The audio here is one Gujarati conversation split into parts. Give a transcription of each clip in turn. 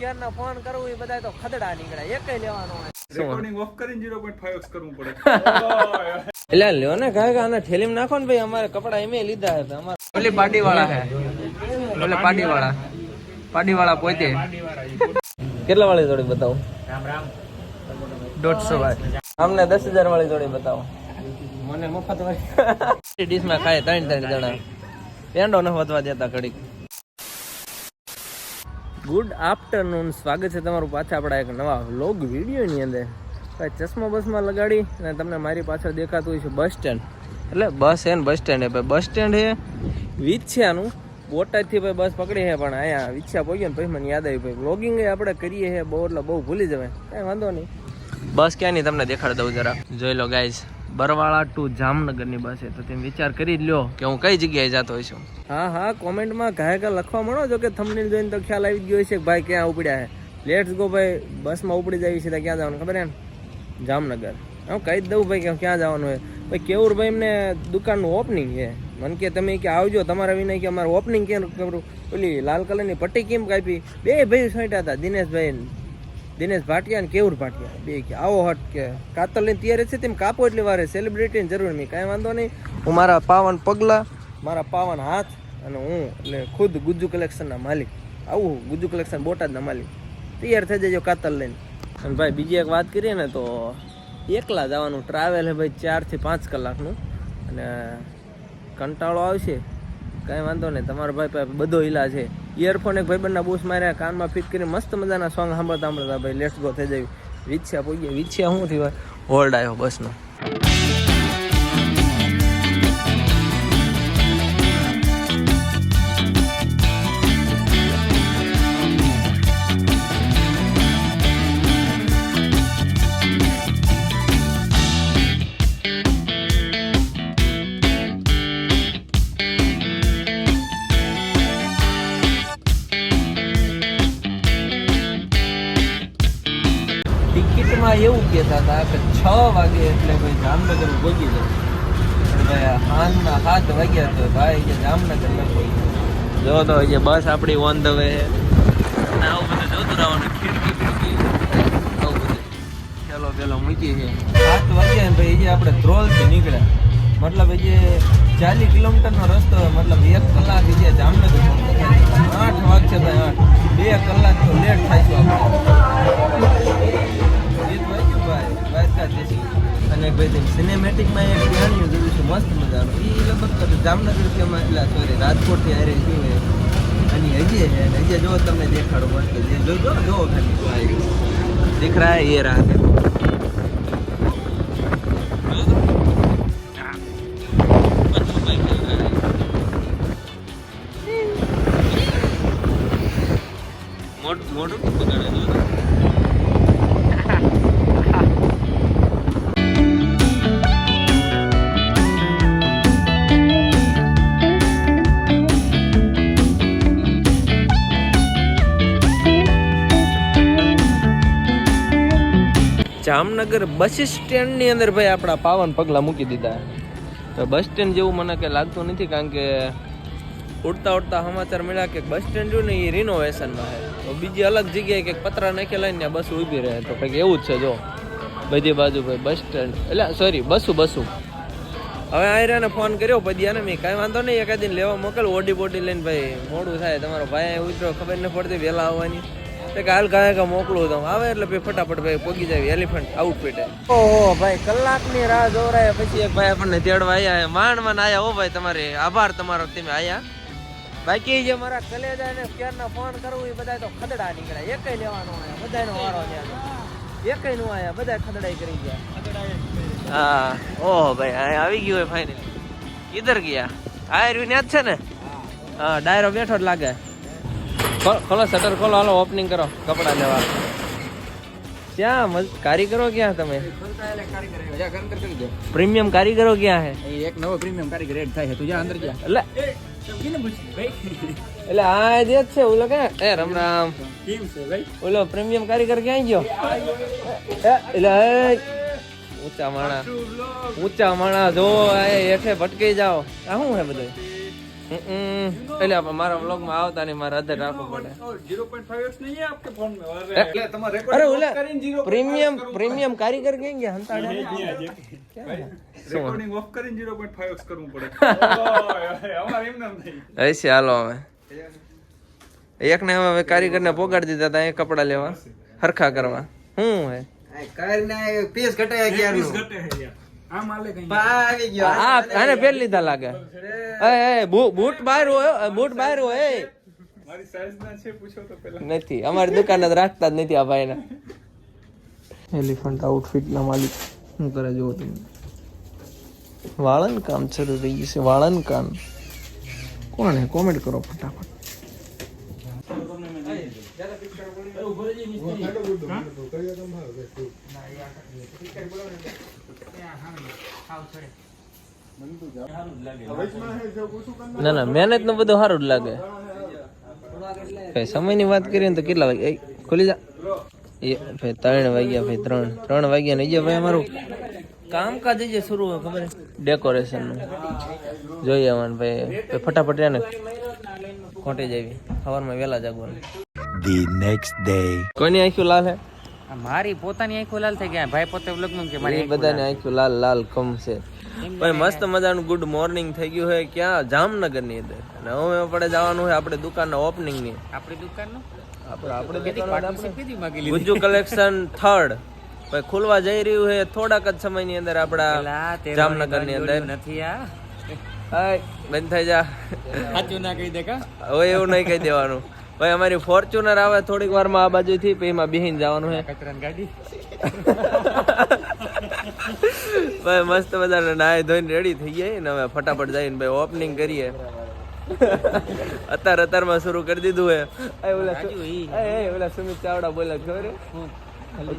ક્યારના ફોન કરું એ બધા તો ખદડા નીકળે. એક લેવાનો હોય. રેકોર્ડિંગ ઓફ કરીને 0.5x કરવું પડે. એટલે લ્યો ને કાંઈ કે આને થેલીમાં નાખો ને ભાઈ અમારે કપડા એમે લીધા હતા અમારે ઓલી પાટી વાળા હે ઓલે પાટી વાળા પાટી વાળા પોતે. કેટલા વાળી જોડી બતાવો? દોઢસો વાળી. અમને દસ હજાર વાળી જોડી બતાવો. મને મફત વાળી. ડીશમાં ખાય ત્રણ ત્રણ જણા. પેંડો ન વધવા દેતા ઘડીક. ગુડ આફ્ટરનૂન સ્વાગત છે તમારું પાછા આપણા એક નવા વ્લોગ વિડીયોની અંદર. ભાઈ, ચશ્મા બસમાં લગાડી અને તમને મારી પાછળ દેખાતું હોય છે બસ સ્ટેન્ડ એટલે બસ છે ને બસ સ્ટેન્ડ છે. ભાઈ બસ સ્ટેન્ડ છે વિછ્યાનું. બોટાદથી ભાઈ બસ પકડી છે, પણ અહીંયા વિછ્યા પહોંચ્યો ને પછી મને યાદ આવી ભાઈ વ્લોગિંગ આપણે કરીએ છીએ, બહુ એટલે બહુ ભૂલી જવાય. કાંઈ વાંધો નહીં. બસ ક્યાંની તમને દેખાડ દઉં જરા. જોઈ લો ગાઈઝ બરવાળા ટુ જામનગરની બસ છે તો તેમ વિચાર કરી જ લ્યો. કે હું કઈ જગ્યાએ જતો હોય છું? હા હા કોમેન્ટમાં ઘાય ઘા લખવા મળો. જો કે થંબનેલ જોઈને તો ખ્યાલ આવી ગયો છે કે ભાઈ ક્યાં ઉપડ્યા છે. લેટ્સ ગો ભાઈ. બસમાં ઉપડી જાય છે તો ક્યાં જવાનું ખબર એમ જામનગર. હું કહી જ દઉં ભાઈ કે ક્યાં જવાનું હોય. ભાઈ કેવું ભાઈ એમને દુકાનનું ઓપનિંગ છે. મને કે તમે કે આવજો તમારા વિનય કે અમારું ઓપનિંગ કેમ કરું? ઓલી લાલ કલરની પટ્ટી કેમ કાપી? બે ભાઈ સોંટ્યા હતા દિનેશભાઈ દિનેશ ભાટિયા ને કેવુર ભાટિયા. બે કે આવો હટ કે કાતર લઈને તૈયાર છે, તેમ કાપો એટલી વારે. સેલિબ્રિટીની જરૂર નહીં. કાંઈ વાંધો નહીં. હું મારા પાવન પગલા, મારા પાવન હાથ અને હું એટલે ખુદ ગુજ્જુ કલેક્શનના માલિક. આવું ગુજ્જુ કલેક્શન બોટાદના માલિક. તૈયાર થઈ જજો કાતર લઈને. અને ભાઈ, બીજી એક વાત કરીએ ને તો એકલા જવાનું ટ્રાવેલ હે ભાઈ ચારથી પાંચ કલાકનું. અને કંટાળો આવશે. કાંઈ વાંધો નહીં. તમારા ભાઈ પાસે બધો ઈલાજ છે. ઇયરફોન એક ભાઈબંધના બૂસ માર્યા કાનમાં ફિટ કરીને મસ્ત મજાના સોંગ સાંભળતા સાંભળતા ભાઈ લેટ્સ ગો થઈ જાય. વિછ્યા પહોંચી વિછ્યા શું થયું? હોલ્ડ આવ્યો બસનો એવું કહેતા હતા કે છ વાગે એટલે ભાઈ જામનગર પહોંચી જાય ભાઈ હાલના સાત વાગ્યા તો ભાઈ કે જામનગર ન પહોંચી જો તો જે બસ આપણી ઓન ધ વે અને આવું બધું જોતું રહેવાનું ખીડકી ખીડકી આવું બધું. પેલો પેલો મૂકી છે. સાત વાગ્યા ને ભાઈ જે આપણે ધ્રોલથી નીકળ્યા. મતલબ એ જે ચાલીસ કિલોમીટરનો રસ્તો મતલબ એક કલાક એ જે જામનગર. આઠ વાગશે ભાઈ આઠ. બે કલાક તો લેટ થાય છે આપણે. ભાઈ સિનેમેટિકમાં એક કહાણીઓ જોયું છે, મસ્ત મજાનું. એ લગભગ તો જામનગર અમે એટલે સોરી રાજકોટથી હારે થયું છે અને હજીએ છે, અને હજી જો તમને દેખાડો મસ્ત. જે જોજો જો ખાલી દેખ રહા હે એ રાહ મોટું? જામનગર બસ સ્ટેન્ડની અંદર ભાઈ આપણા પાવન પગલા મૂકી દીધા. તો બસ સ્ટેન્ડ જેવું મને કે લાગતું નથી કારણ કે ઉડતા ઉડતા સમાચાર મળ્યા કે બસ સ્ટેન્ડ જો ને એ રિનોવેશનમાં છે. તો બીજી અલગ જગ્યાએ કંઈક પતરા નાખેલા ને બસ ઊભી રહે. તો કંઈક એવું જ છે જો. બધી બાજુ ભાઈ બસ સ્ટેન્ડ. એટલે સોરી બસું બસું. હવે આયરાને ફોન કર્યો પદ્યાને મેં કાંઈ વાંધો નહીં એકાદ દિન લેવા મોકલ. ઓડી બોડી લઈને ભાઈ મોડું થાય. તમારો ભાઈ ઉતરો ખબર ન પડતી, વહેલા આવવાની. તે કાલ કાંઈ કા મોકલું તો આવે એટલે ભાઈ ફટાફટ ભાઈ પોગી જાય એલિફન્ટ આઉટફિટ ઓહો ભાઈ કલાકની રાહ જોરાય પછી એક ભાઈ આપણને તેડવા આવ્યા માંડમાં આયા હો ભાઈ તમારે આભાર તમારો તમે આયા. બાકી જે મારા કલેજા ને ક્યારના ફોન કરવું એ બધા તો ખદડા નીકળ્યા. એકય લેવાનો આયા બધાનો વારો છે એકયનું આયા બધા ખદડાઈ કરી ગયા. હા ઓહો ભાઈ આયા આવી ગયું હોય ફાઇનલી ઇધર ગયા. આ રહ્યું જ છે ને? હા ડાયરો બેઠો જ લાગે. ખોલો શટર ખોલો હાલો ઓપનિંગ કરો કપડા લેવા. ક્યાં મજ- કારીગરો ક્યાં તમે? પ્રીમિયમ કારીગરો ક્યાં હે? એક નવો પ્રીમિયમ કારીગર એડ થાય છે. તું જા અંદર જા. એટલે એટલે આ જે જ છે ઓલો કે એ રામ રામ. કેમ છે ભાઈ ઓલો પ્રીમિયમ કારીગર ક્યાં ગયો? એટલે એ, ઊંચા માણા. ઊંચા માણા જો આ હેઠે ભટકી જાઓ. આ શું હે બધું? એટલે આપણે મારા વ્લોગમાં આવતા નહીં મારા અધર રાખવું પડે. અરે ઓલા પ્રીમિયમ પ્રીમિયમ કારીગર કઈ ગયા? હંતાડા. હાલો હવે. એક ને હવે કારીગર દીધા તા કપડા લેવા. હરખા કરવા. હું પીસ કારીગર ઘટાયા ગયા આને પહેર લીધા લાગે. એ એ બૂટ બહાર હોય બૂટ બહાર હોય એ. મારી સાઈઝ ના છે પૂછો તો પેલા. નથી અમારી દુકાન જ રાખતા જ નથી આ ભાઈને. એલિફન્ટ આઉટફિટ ના માલિક. શું કરે જોવો તમે? વાળન કામ શરૂ થઈ ગયું છે વાળન કામ. કોણ હે કોમેન્ટ કરો ફટાફટ? ના ના મહેનતનું બધું સારું જ લાગે. ભાઈ સમયની વાત કરીએ તો કેટલા વાગે ખુલી જા. એ ભાઈ ત્રણ વાગ્યા ભાઈ ત્રણ. ત્રણ વાગ્યા ને ભાઈ અમારું કામકાજ જે શરૂ હોય ખબર ડેકોરેશનનું. જોઈએ અમારે ભાઈ. ફટાફટ ફટાફટ એને ખોટી જાવી સવારમાં વહેલા જાગવાનું. The next day. કોઈની આંખ્યું લાલ હે? મારી પોતાની આંખો લાલ થઈ ગયા. ભાઈ પોતે વ્લોગમાં કે મારી બધાની આંખો લાલ લાલ કમ છે. ભાઈ મસ્ત મજાનું ગુડ મોર્નિંગ થઈ ગયું છે ક્યાં? જામનગરની અંદર. અને હવે આપણે જવાનું છે આપણે દુકાનના ઓપનિંગની આપણી દુકાનનું? આપણે આપણે દુકાન પાર્ટનરશિપ કેટલી માગી લીધી. ગુજ્જુ કલેક્શન થર્ડ ભાઈ ખુલવા જઈ રહ્યું છે થોડાક જ સમયની અંદર જામનગરની અંદર. નથી આ. બંધ થઈ જા. સાચું ના કહી દે કા? હવે એવું નહીં કહી દેવાનું. ભાઈ અમારી ફોર્ચ્યુનર આવે થોડીક વારમાં આ બાજુથી પછી એમાં બેહીને જવાનું છે. ભાઈ મસ્ત મજાના નાય ધોઈને રેડી થઈ જાય ને હવે ફટાફટ જઈને ભાઈ ઓપનિંગ કરીએ. અત્યારે અત્યારમાં શરૂ કરી દીધું હે ઓલા સુમિત ચાવડા બોલે ખબર?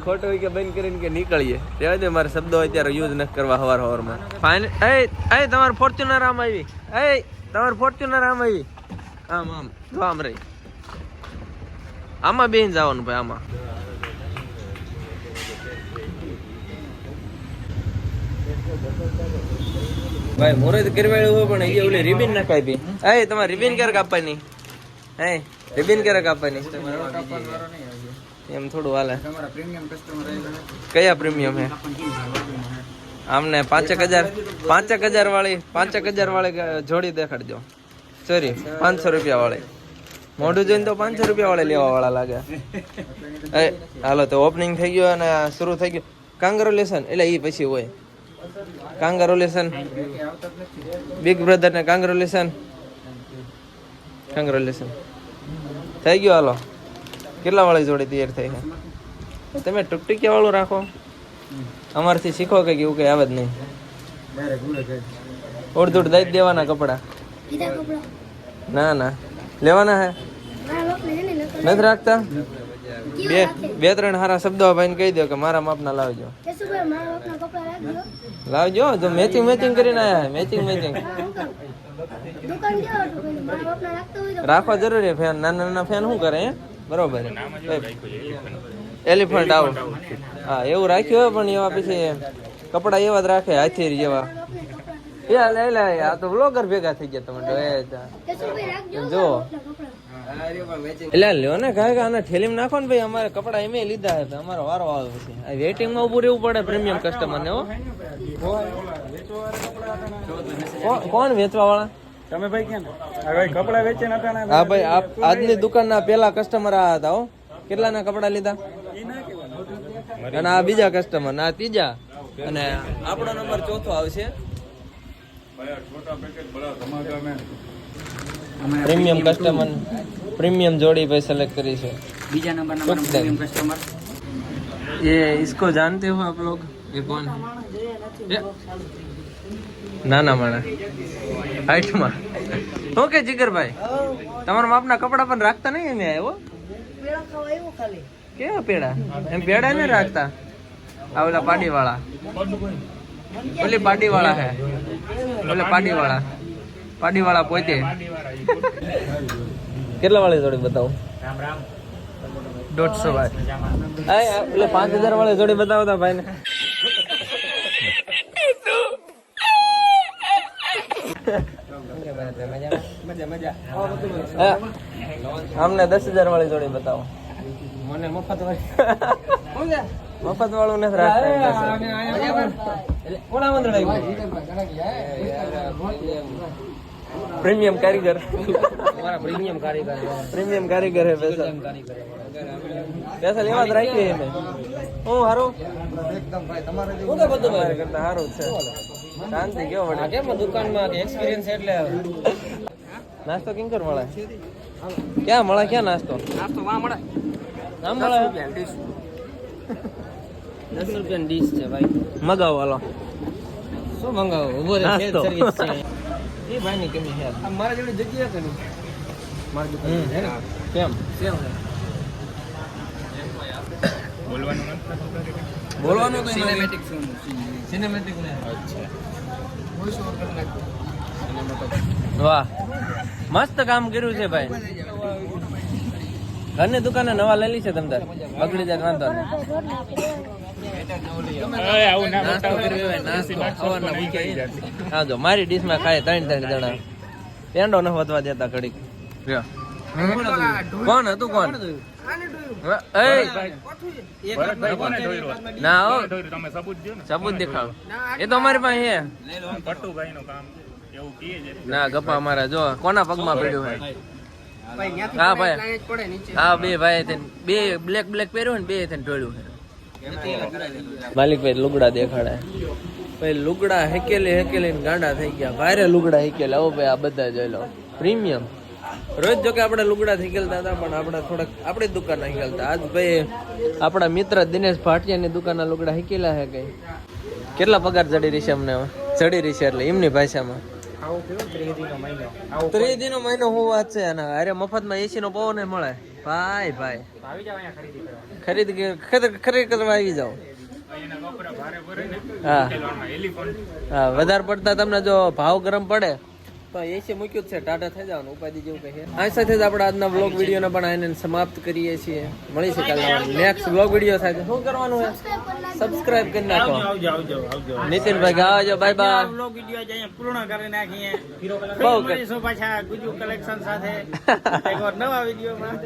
ખોટું હોય કે બંધ કરીને કે નીકળીએ. રહેવા દે મારા શબ્દો અત્યારે યુઝ ન કરવા હવાર હવારમાં. ફાઇન એ એ તમારે ફોર્ચ્યુનર આમ આવી. એ તમારે ફોર્ચ્યુનર આમ આવી. આમ આમ. તો આમ રહી. આમાં બેન જવાનું ભાઈ આમાં. ભાઈ મુરત કરવાયું હોય પણ એ ઓલી રિબિન ના કાપી એ તમારે રિબિન ક્યારે કાપવાની હે રિબિન ક્યારે કાપવાની એમ થોડું હાલે. તમારા પ્રીમિયમ કસ્ટમર કયા પ્રીમિયમ હે? આમને પાંચેક હજાર પાંચેક હજાર વાળી પાંચેક હજાર વાળી જોડી દેખાડજો. સોરી પાંચસો રૂપિયા વાળી. મોઢું જોઈને તો પાંચસો રૂપિયા વાળા લેવા વાળા લાગે. એ હાલો તો ઓપનિંગ થઈ ગયું અને શરૂ થઈ ગયું. કાંગ્રેચ્યુલેશન એટલે એ પછી હોય. કાંગ્રેચ્યુલેશન બિગ બ્રધર ને કાંગ્રેચ્યુલેશન કાંગ્રેચ્યુલેશન થઈ ગયું હાલો. કેટલા વાળી જોડે તૈયાર થઈ છે? તમે ટુકટુકિયા વાળું રાખો. અમારથી શીખો કે એવું કઈ આવે જ નહીં. ઉડ દૂડ દઈ દેવાના કપડા. ના ના. લેવાના હે નથી રાખતા? બે બે ત્રણ સારા શબ્દો ભાઈને કહી દો કે મારા માપના લાવજો. લાવજો જો મેચિંગ મેચિંગ કરીને આયા મેચિંગ મેચિંગ રાખવા જરૂરી ફેન નાના નાના ફેન શું કરે? બરોબર. એલિફન્ટ આવું હા એવું રાખ્યું હોય પણ એવા પછી કપડા એવા જ રાખે હાથી જેવા. એ લે લે આ તો બ્લોગર ભેગા થઈ ગયા તમે જા. એટલે લ્યો ને કાંઈ કે આને થેલીમાં નાખો ને ભાઈ અમારે કપડા એમે લીધા હતા અમારો વારો આવે પછી. આ વેટિંગમાં ઉભું રહેવું પડે પ્રીમિયમ કસ્ટમર ને હો. કોણ- કોણ વેચવા વાળા તમે ભાઈ ક્યાં? ભાઈ કપડા વેચે નતા હા ભાઈ આપ આજની દુકાનના પેલા કસ્ટમર આ હતા હો. કેટલાના કપડા લીધા? અને આ બીજા કસ્ટમર આ ત્રીજા. અને આપણો નંબર ચોથો આવશે. પ્રીમિયમ કસ્ટમર પ્રીમિયમ જોડી ભાઈ સિલેક્ટ કરી છે બીજા number Good number then. Premium customer ये इसको जानते हो आप लोग ये कौन है ये? નાના માણા હાઈટમાં ઓકે જીગરભાઈ તમારા માપના કપડા પણ રાખતા નહીં એમ આવ્યો કેવા પેડા એમ પેડા ને રાખતા આ ઓલા પાડી વાળા ઓલી પાડી વાળા હે ઓલા પાડી વાળા પાડી વાળા પોતે કેટલા વાળી જોડી બતાવો દોઢસો ભાઈ એટલે પાંચ હજાર વાળી જોડી બતાવતા ભાઈ ને અમને દસ હજાર વાળી જોડી બતાવો મને મફત મફત વાળું નથી રાખતા પ્રીમિયમ કારીગર. પ્રીમિયમ કારીગર પ્રીમિયમ કારીગર હે પૈસા પૈસા લેવા જ રાખીએ અમે. હું હારું? એકદમ ભાઈ તમારે હું તો બધું ભાઈ. કરતા હારું છે. શાંતિ કેવો વડે કેમ દુકાનમાં એક્સપિરિયન્સ એટલે નાસ્તો કિંકર મળે? ક્યાં મળે? ક્યાં નાસ્તો? નાસ્તો વાં મળે. નામ મળે? દસ રૂપિયાની ડીશ છે ભાઈ. મગાવો હાલો. શું મંગાવો? ઊભો રે નાસ્તો. સર્વિસ છે. એ ભાઈની કમી છે. મારા જોડે જગ્યા કે નહીં મારી ને. કેમ? બોલવાનું નથી બોલવાનું કઈ? સિનેમેટિક ફિલ્મ સિનેમેટિક ને. વાહ. મસ્ત કામ કર્યું છે ભાઈ. ઘરની દુકાને નવા લઈ લી છે તમ બગડી જાય વાંધો નહીં. હવે આવું ના નાસ્તો કર્યો હોય નાસ્તો. સવારના ભૂખ્યા હા જો મારી ડીશમાં ખાય ત્રણ ત્રણ જણા. પેંડો ન વધવા દેતા ઘડીક. કોણ હતું કોણ? ના સબૂત એ તો અમારી પાસે નું કામ એવું કીએ છે. ના ગપ્પા મારા. જો કોના પગમાં પડ્યું છે હા ભાઈ હા બે ભાઈ બે બ્લેક બ્લેક પહેર્યું ને બે થઈને ઢોળ્યું છે માલિક ભાઈ લુગડા દેખાડે. ભાઈ, લુગડા હેકેલી હેકેલી ગાંડા થઈ ગયા. ભારે લુગડા હેકેલા. આવો ભાઈ, આ બધા જોઈ લો પ્રીમિયમ. રોજ જો કે આપણે લુગડા થેકેલતા હતા, પણ આપણે થોડાક આપણી દુકાન હેકેલતા આજ ભાઈ, આપણા મિત્ર દિનેશ ભાટિયાની દુકાનના લુગડા હેકેલા હે કઈ. કેટલા પગાર ચડી રહી છે અમને ચડી રહી છે એટલે એમની ભાષામાં. ત્રીજી નો મહિનો. હું વાત છે અને અરે મફતમાં એસી નો પવન મળે. ભાઈ ભાઈ. ખરીદ ખરીદ ખરીદ કરવા આવી જાઓ. હા. હા વધારે પડતા તમને જો ભાવ ગરમ પડે તો એસી મૂક્યું જ છે ટાટા થઈ જવાનું ઉપાધિ જેવું કહીએ આ સાથે જ આપણે આજના બ્લોગ વિડીયોને પણ આને સમાપ્ત કરીએ છીએ. મળી છે કાલે નેક્સ્ટ બ્લોગ વીડિયો સાથે. શું કરવાનું છે? સબસ્ક્રાઇબ કરી નાખો. આવજો આવજો આવજો નીતિનભાઈ કે આવજો બાય બાય બ્લોગ વીડિયો જ અહીંયા પૂર્ણ કરી નાખીએ. બહુ ફરી કર- મળીશું પાછા ગુજુ કલેક્શન સાથે. એક વાર નવા વિડીયોમાં.